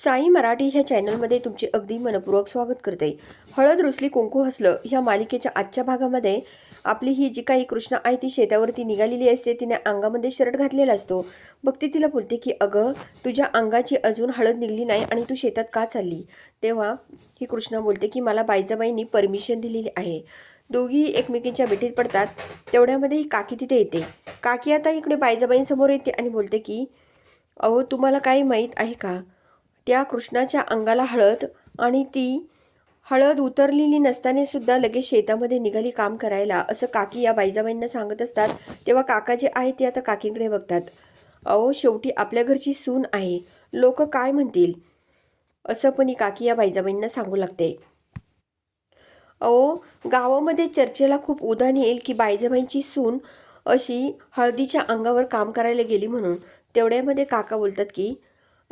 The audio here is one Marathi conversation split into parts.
साई मराठी ह्या चॅनलमध्ये तुमचे अगदी मनपूर्वक स्वागत करते. हळद रुसली कुंकू हसलं ह्या मालिकेच्या आजच्या भागामध्ये आपली ही जी काही कृष्णा आहे ती शेतावरती निघालेली असते तिने अंगामध्ये शर्ट घातलेला असतो. मग ती तिला बोलते की अगं तुझ्या अंगाची अजून हळद निघली नाही आणि तू शेतात का चालली? तेव्हा ही कृष्णा बोलते की मला बायजाबाईंनी परमिशन दिलेली आहे. दोघी एकमेकींच्या भेटीत पडतात. तेवढ्यामध्ये ही काकी तिथे येते. काकी आता इकडे बाईजाबाईंसमोर येते आणि बोलते की अहो तुम्हाला काही माहीत आहे का? त्या कृष्णाच्या अंगाला हळद आणि ती हळद उतरलेली नसताना सुद्धा लगेच शेतामध्ये निघाली काम करायला. असं काकी या बाईजाबाईंना सांगत असतात. तेव्हा काका जे आहे ते आता काकींकडे बघतात. अहो शेवटी आपल्या घरची सून आहे. लोक काय म्हणतील? असं पण ही काकी या बाईजाबाईंना सांगू लागते. अहो गावामध्ये चर्चेला खूप उदाहरण येईल की बाईजाबाईंची सून अशी हळदीच्या अंगावर काम करायला गेली म्हणून. तेवढ्यामध्ये काका बोलतात की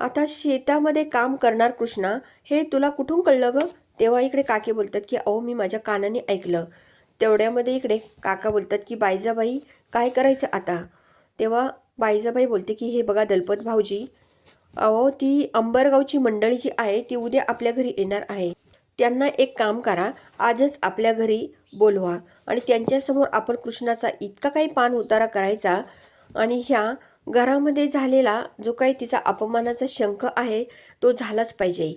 आता शेतामध्ये काम करणार कृष्णा हे तुला कुठून कळलं गं? तेव्हा इकडे काके बोलतात की अहो मी माझ्या कानाने ऐकलं. तेवढ्यामध्ये इकडे काका बोलतात की बायजाबाई काय करायचं आता? तेव्हा बायजाबाई बोलते की हे बघा दलपत भाऊजी अहो ती अंबरगावची मंडळी जी आहे ती उद्या आपल्या घरी येणार आहे. त्यांना एक काम करा आजच आपल्या घरी बोलवा आणि त्यांच्यासमोर आपण कृष्णाचा इतका काही पान उतारा करायचा आणि ह्या घरामध्ये झालेला जो काही तिचा अपमानाचा शंख आहे तो झालाच पाहिजे.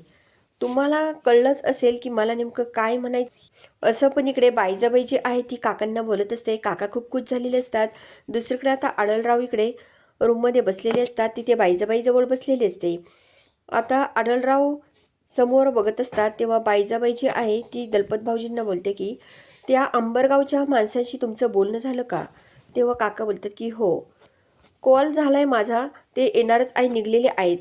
तुम्हाला कळलंच असेल की मला नेमकं काय म्हणायचं? असं पण इकडे बाईजाबाई जी आहे ती काकांना बोलत असते. काका खूप खुश झालेले असतात. दुसरीकडे आता आडलराव इकडे रूममध्ये बसलेले असतात. तिथे बाईजाबाईजवळ बसलेले असते. आता आडलराव समोर बघत असतात. तेव्हा बाईजाबाई जी आहे ती दलपत भाऊजींना बोलते की त्या अंबरगावच्या माणसाशी तुमचं बोलणं झालं का? तेव्हा काका बोलतात की हो. कॉल झाला आहे माझा ते येणारच आहे निघलेले आहेत.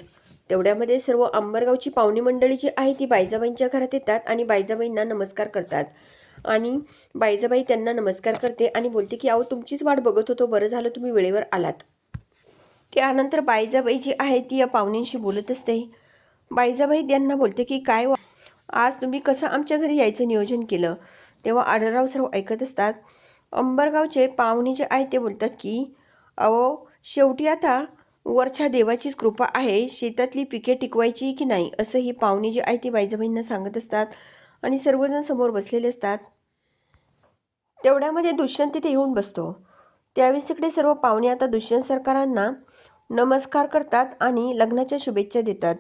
तेवढ्यामध्ये सर्व अंबरगावची पाहुणी मंडळी जी आहे ती बायजाबाईंच्या घरात येतात आणि बायजाबाईंना नमस्कार करतात. आणि बायजाबाई त्यांना नमस्कार करते आणि बोलते की अहो तुमचीच वाट बघत होतो. बरं झालं तुम्ही वेळेवर आलात. त्यानंतर बायजाबाई जी आहे ती या पाहुण्यांशी बोलत असते. बायजाबाई त्यांना बोलते की काय आज तुम्ही कसं आमच्या घरी यायचं नियोजन केलं? तेव्हा आढळराव सर्व ऐकत असतात. अंबरगावचे पाहुणे जे आहे ते बोलतात की अहो शेवटी आता वरच्या देवाचीच कृपा आहे शेतातली पिके टिकवायची की नाही असं ही पाहुणे जी आहे ती बाईजाबाईंना सांगत असतात आणि सर्वजण समोर बसलेले असतात. तेवढ्यामध्ये दुष्यंत तिथे येऊन बसतो. त्यावेळेस इकडे सर्व पाहुणे आता दुष्यंत सरकारांना नमस्कार करतात आणि लग्नाच्या शुभेच्छा देतात.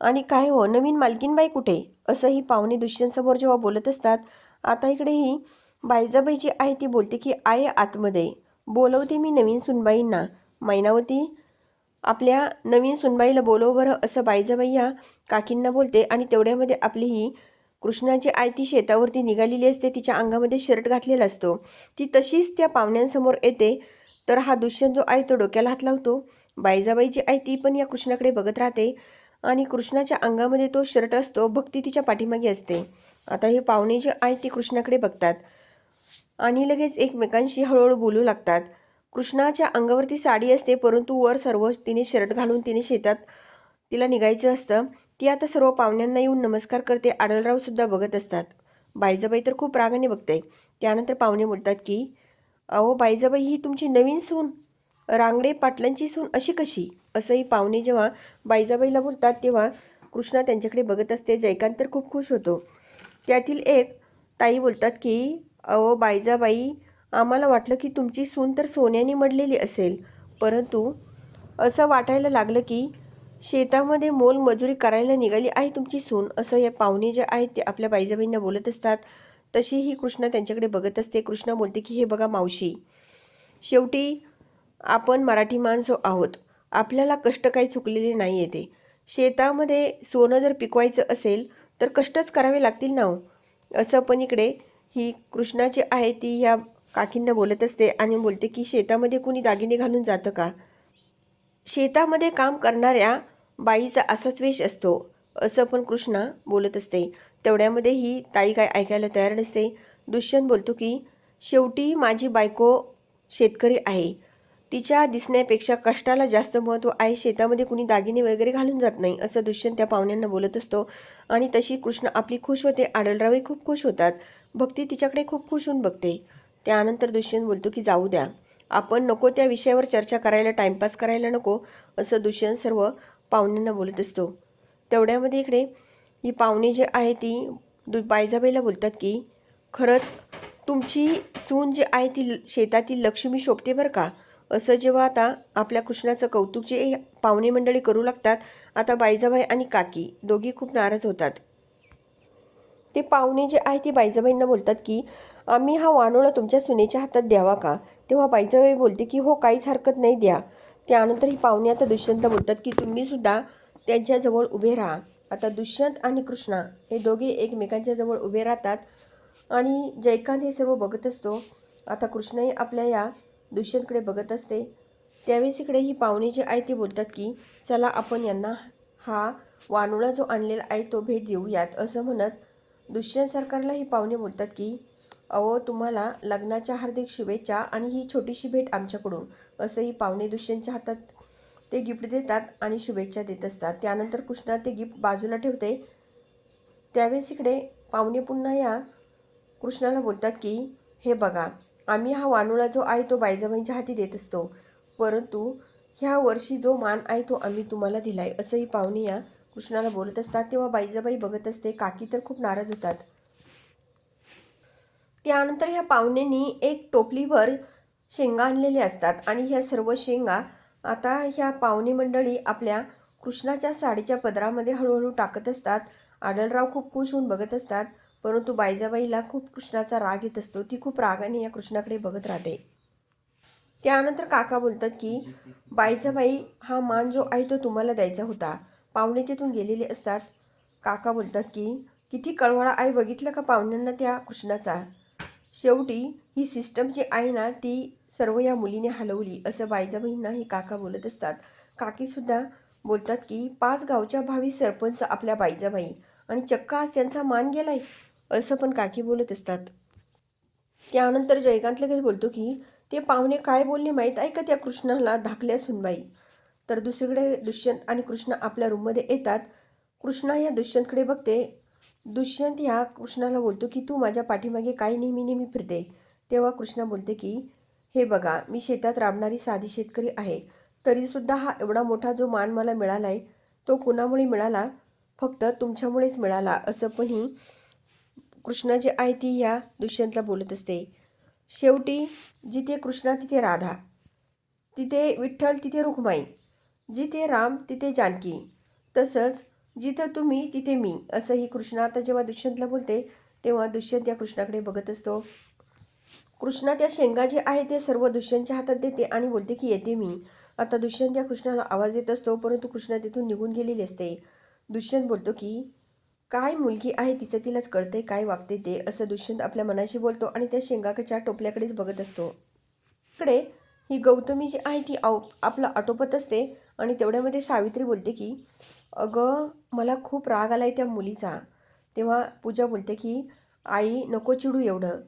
आणि काय हो नवीन मालकीनबाई कुठे? असं ही पाहुणे दुष्यंतसमोर जेव्हा बोलत असतात आता इकडे ही बाईजाबाई जी आहे ती बोलते की आहे आतमध्ये बोलवते मी नवीन सुनबाईंना. मैनावती. आपल्या नवीन सुनबाईला बोलव बरं असं बाईजाबाई या काकींना बोलते आणि तेवढ्यामध्ये आपली ही कृष्णाची आई ती शेतावरती निघालेली असते. तिच्या अंगामध्ये शर्ट घातलेला असतो. ती तशीच त्या पाहुण्यांसमोर येते. तर हा दुष्यंत जो आहे तो डोक्याला हात लावतो. बाईजाबाईची आई आहे ती पण या कृष्णाकडे बघत राहते आणि कृष्णाच्या अंगामध्ये तो शर्ट असतो. भक्ती तिच्या पाठीमागे असते. आता हे पाहुणे जे आहे ती कृष्णाकडे बघतात आणि लगेच एकमेकांशी हळूहळू बोलू लागतात. कृष्णाच्या अंगावरती साडी असते परंतु वर सर्व तिने शर्ट घालून तिने शेतात तिला निघायचं असतं. ती आता सर्व पाहुण्यांना येऊन नमस्कार करते आडलरावसुद्धा बघत असतात. बाईजाबाई तर खूप रागाने बघते. त्यानंतर पाहुणे बोलतात की अहो बाईजाबाई ही तुमची नवीन सून रांगडे पाटलांची सून अशी कशी? असंही पाहुणे जेव्हा बाईजाबाईला बोलतात तेव्हा कृष्णा त्यांच्याकडे बघत असते. जयकांत तर खूप खुश होतो. त्यातील एक ताई बोलतात की अहो बाईजाबाई आम्हाला वाटलं की तुमची सून तर सोन्याने मडलेली असेल. परंतु असं वाटायला लागलं की शेतामध्ये मोलमजुरी करायला निघाली आहे तुमची सून. असं या पाहुणे जे आहेत ते आपल्या बाईजाबाईंना बोलत असतात. तशीही कृष्णा त्यांच्याकडे बघत असते. कृष्णा बोलते की हे बघा मावशी शेवटी आपण मराठी माणसं आहोत. आपल्याला कष्ट काही चुकलेले नाही येते. शेतामध्ये सोनं जर पिकवायचं असेल तर कष्टच करावे लागतील ना हो. असं पण इकडे ही कृष्णाची आहे ती ह्या काकींना बोलत असते आणि बोलते की शेतामध्ये कुणी दागिने घालून जातं का? शेतामध्ये काम करणाऱ्या बाईचा असाच वेश असतो असं पण कृष्णा बोलत असते. तेवढ्यामध्ये ही ताई काय ऐकायला तयार नसते. दुष्यंत बोलतो की शेवटी माझी बायको शेतकरी आहे. तिच्या दिसण्यापेक्षा कष्टाला जास्त महत्त्व आहे. शेतामध्ये कुणी दागिने वगैरे घालून जात नाही असं दुष्यंत त्या पाहुण्यांना बोलत असतो. आणि तशी कृष्ण आपली खुश होते. आडलरावही खूप खुश होतात. भक्ती तिच्याकडे खूप खुश होऊन बघते. त्यानंतर दुष्यंत बोलतो की जाऊ द्या. आपण नको त्या विषयावर चर्चा करायला टाईमपास करायला नको असं दुष्यंत सर्व पाहुण्यांना बोलत असतो. तेवढ्यामध्ये इकडे ही पाहुणे जे आहे ती दु बायजाबाईला बोलतात की खरंच तुमची सून जी आहे ती ल- शेतातील लक्ष्मी शोभते बरं का? असं जेव्हा आता आपल्या कृष्णाचं कौतुक जे पाहुणे मंडळी करू लागतात आता बायजाबाई आणि काकी दोघी खूप नाराज होतात. ते पाहुणे जे आहे ते बायजाबाईंना बोलतात की आम्ही हा वानोळा तुमच्या सुनेच्या हातात द्यावा का? तेव्हा बायजाबाई बोलते की हो काहीच हरकत नाही द्या. त्यानंतर ही पाहुणे आता दुष्यंत बोलतात की तुम्हीसुद्धा त्यांच्याजवळ उभे राहा. आता दुष्यंत आणि कृष्णा हे दोघे एकमेकांच्या जवळ उभे राहतात आणि जयकांत हे सर्व बघत असतो. आता कृष्णही आपल्या या दुष्यंतकडे बघत असते. त्यावेळेस इकडे ही पाहुणे जे आहे ते बोलतात की चला आपण यांना हा वानोळा जो आणलेला आहे तो भेट देऊयात असं म्हणत दुष्यंत सरकारला ही पाहुणे बोलतात की अहो तुम्हाला लग्नाच्या हार्दिक शुभेच्छा आणि ही छोटीशी भेट आमच्याकडून असंही पाहुणे दुष्यंतच्या हातात ते गिफ्ट देतात आणि शुभेच्छा देत असतात. त्यानंतर कृष्णा ते गिफ्ट बाजूला ठेवते. त्यावेळेस इकडे पाहुणे पुन्हा या. कृष्णाला बोलतात की हे बघा आम्ही हा वानुळा जो आहे तो बायजाबाईंच्या हाती देत असतो. परंतु ह्या वर्षी जो मान आहे तो आम्ही तुम्हाला दिलाय असंही पाहुणे या कृष्णाला बोलत असतात तेव्हा बाईजाबाई बघत असते काकी तर खूप नाराज होतात. त्यानंतर ह्या पाहुण्यांनी एक टोपलीवर शेंगा आणलेले असतात आणि ह्या सर्व शेंगा आता ह्या पाहुणे मंडळी आपल्या कृष्णाच्या साडीच्या पदरामध्ये हळूहळू टाकत असतात. आडलराव खूप खुश होऊन बघत असतात परंतु बाईजाबाईला खूप कृष्णाचा राग येत असतो. ती खूप रागाने या कृष्णाकडे बघत राहते. त्यानंतर काका बोलतात की बाईजाबाई हा मान जो आहे तो तुम्हाला द्यायचा होता. पाहुणे तिथून गेलेले असतात. काका बोलतात की किती कळवळा आहे बघितलं का पाहुण्यांना त्या कृष्णाचा? शेवटी ही सिस्टम जी आहे ना ती सर्व या मुलीने हलवली असं बायजाबाईंना हे काका बोलत असतात. काकीसुद्धा बोलतात की पाच गावच्या भावी सरपंच आपल्या बायजाबाई आणि चक्क आज त्यांचा मान गेलाय असं पण काकी बोलत असतात. त्यानंतर जयकांत लगेच बोलतो की ते पाहुणे काय बोलले माहीत आहे का त्या कृष्णाला धाकल्या सुनबाई? तर दुसरीकडे दुष्यंत आणि कृष्ण आपल्या रूममध्ये येतात. कृष्णा या दुष्यंतकडे बघते. दुष्यंत ह्या कृष्णाला बोलतो की तू माझ्या पाठीमागे काय नेहमी नेहमी फिरते. तेव्हा कृष्णा बोलते की हे बघा मी शेतात राबणारी साधी शेतकरी आहे. तरीसुद्धा हा एवढा मोठा जो मान मला मिळाला आहे तो कुणामुळे मिळाला? फक्त तुमच्यामुळेच मिळाला असं पण ही कृष्णा जी आहे ती ह्या दुष्यंतला बोलत असते. शेवटी जिथे कृष्णा तिथे राधा. तिथे विठ्ठल तिथे रुक्माई. जिथे राम तिथे जानकी. तसंच जिथं तुम्ही तिथे मी असंही कृष्ण कृष्णा आता जेव्हा दुष्यंतला बोलते तेव्हा दुष्यंत या कृष्णाकडे बघत असतो. कृष्णा त्या शेंगा जे आहे ते सर्व दुष्यंतच्या हातात देते आणि बोलते की येते मी. आता दुष्यंत या कृष्णाला आवाज देत असतो परंतु कृष्णा तिथून निघून गेलेली असते. दुष्यंत बोलतो की काय मुलगी आहे तिचं तिलाच कळते काय वागते ते असं दुष्यंत आपल्या मनाशी बोलतो आणि त्या शेंगाच्या टोपल्याकडेच बघत असतो. इकडे ही गौतमी जी आहे ती आव आपलं आटोपत असते. आणि तेवढ्यामध्ये सावित्री बोलते की अगं मला खूप राग आला आहे त्या मुलीचा. तेव्हा पूजा बोलते की आई नको चिडू एवढं.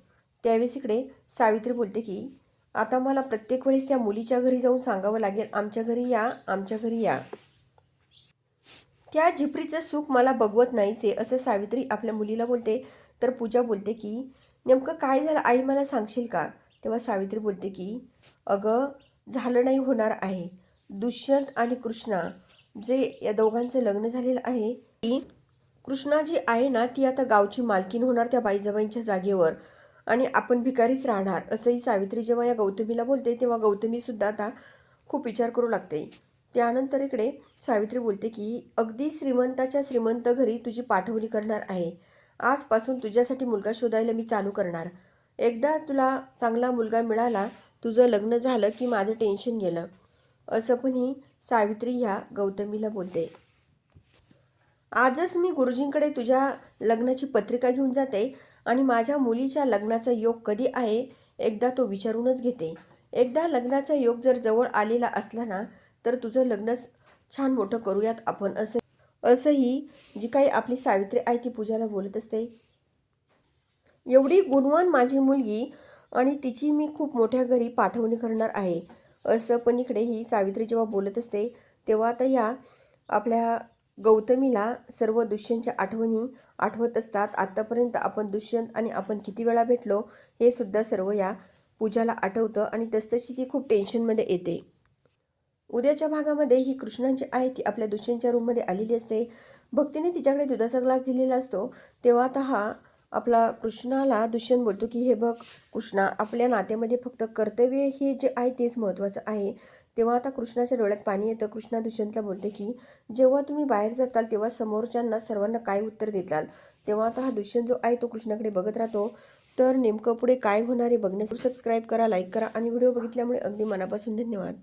त्यावेळेस इकडे सावित्री बोलते की आता मला प्रत्येक वेळेस त्या मुलीच्या घरी जाऊन सांगावं लागेल आमच्या घरी या आमच्या घरी या. त्या झिपरीचं सुख मला बघवत नाहीच आहे असं सावित्री आपल्या मुलीला बोलते. तर पूजा बोलते की नेमकं काय झालं? आई मला सांगशील का? तेव्हा सावित्री बोलते की अगं झालं नाही होणार आहे. दुष्यंत आणि कृष्णा जे या दोघांचं लग्न झालेलं आहे ती कृष्णा जी आहे ना ती आता गावची मालकीन होणार त्या बाईजबाईंच्या जागेवर आणि आपण भिकारीच राहणार असंही सावित्री जेव्हा या गौतमीला बोलते तेव्हा गौतमीसुद्धा आता खूप विचार करू लागते. त्यानंतर इकडे सावित्री बोलते की अगदी श्रीमंताच्या श्रीमंत घरी तुझी पाठवणी करणार आहे. आजपासून तुझ्यासाठी मुलगा शोधायला मी चालू करणार. एकदा तुला चांगला मुलगा मिळाला तुझं लग्न झालं की माझं टेन्शन गेलं. असं पण ही सावित्री ह्या गौतमीला बोलते. आजच मी गुरुजींकडे तुझ्या लग्नाची पत्रिका घेऊन जाते आणि माझ्या मुलीच्या लग्नाचा योग कधी आहे एकदा तो विचारूनच घेते. एकदा लग्नाचा योग जर जवळ आलेला असला ना तर तुझं लग्नच छान मोठं करूयात आपण असं असंही जी काही आपली सावित्री आहे ती पूजाला बोलत असते. एवढी गुणवान माझी मुलगी आणि तिची मी खूप मोठ्या घरी पाठवणी करणार आहे. असं पण इकडे ही सावित्री जेव्हा बोलत असते तेव्हा आता या आपल्या गौतमीला सर्व दुष्यंतच्या आठवणी आठवत असतात. आत्तापर्यंत आपण दुष्यंत आणि आपण किती वेळा भेटलो हे सुद्धा सर्व या पूजाला आठवतं आणि तसतशी ती खूप टेन्शनमध्ये येते. उद्याच्या भागामध्ये ही कृष्णांची आहे ती आपल्या दुष्यंतच्या रूममध्ये आलेली असते. भक्तीने तिच्याकडे दुधाचा ग्लास दिलेला असतो. तेव्हा आता हा आपला कृष्णाला दुष्यंत बोलतो की हे बघ कृष्णा आपल्या नात्यामध्ये फक्त कर्तव्य हे जे आहे तेच महत्त्वाचं आहे. तेव्हा आता कृष्णाच्या डोळ्यात पाणी येतं. कृष्णा दुष्यंतला बोलते की जेव्हा तुम्ही बाहेर जाताल तेव्हा समोरच्यांना सर्वांना काय उत्तर देताल? तेव्हा आता हा दुष्यंत जो आहे तो कृष्णाकडे बघत राहतो. तर नेमकं पुढे काय होणार आहे बघण्यासाठी सबस्क्राईब करा लाईक करा आणि व्हिडिओ बघितल्यामुळे अगदी मनापासून धन्यवाद.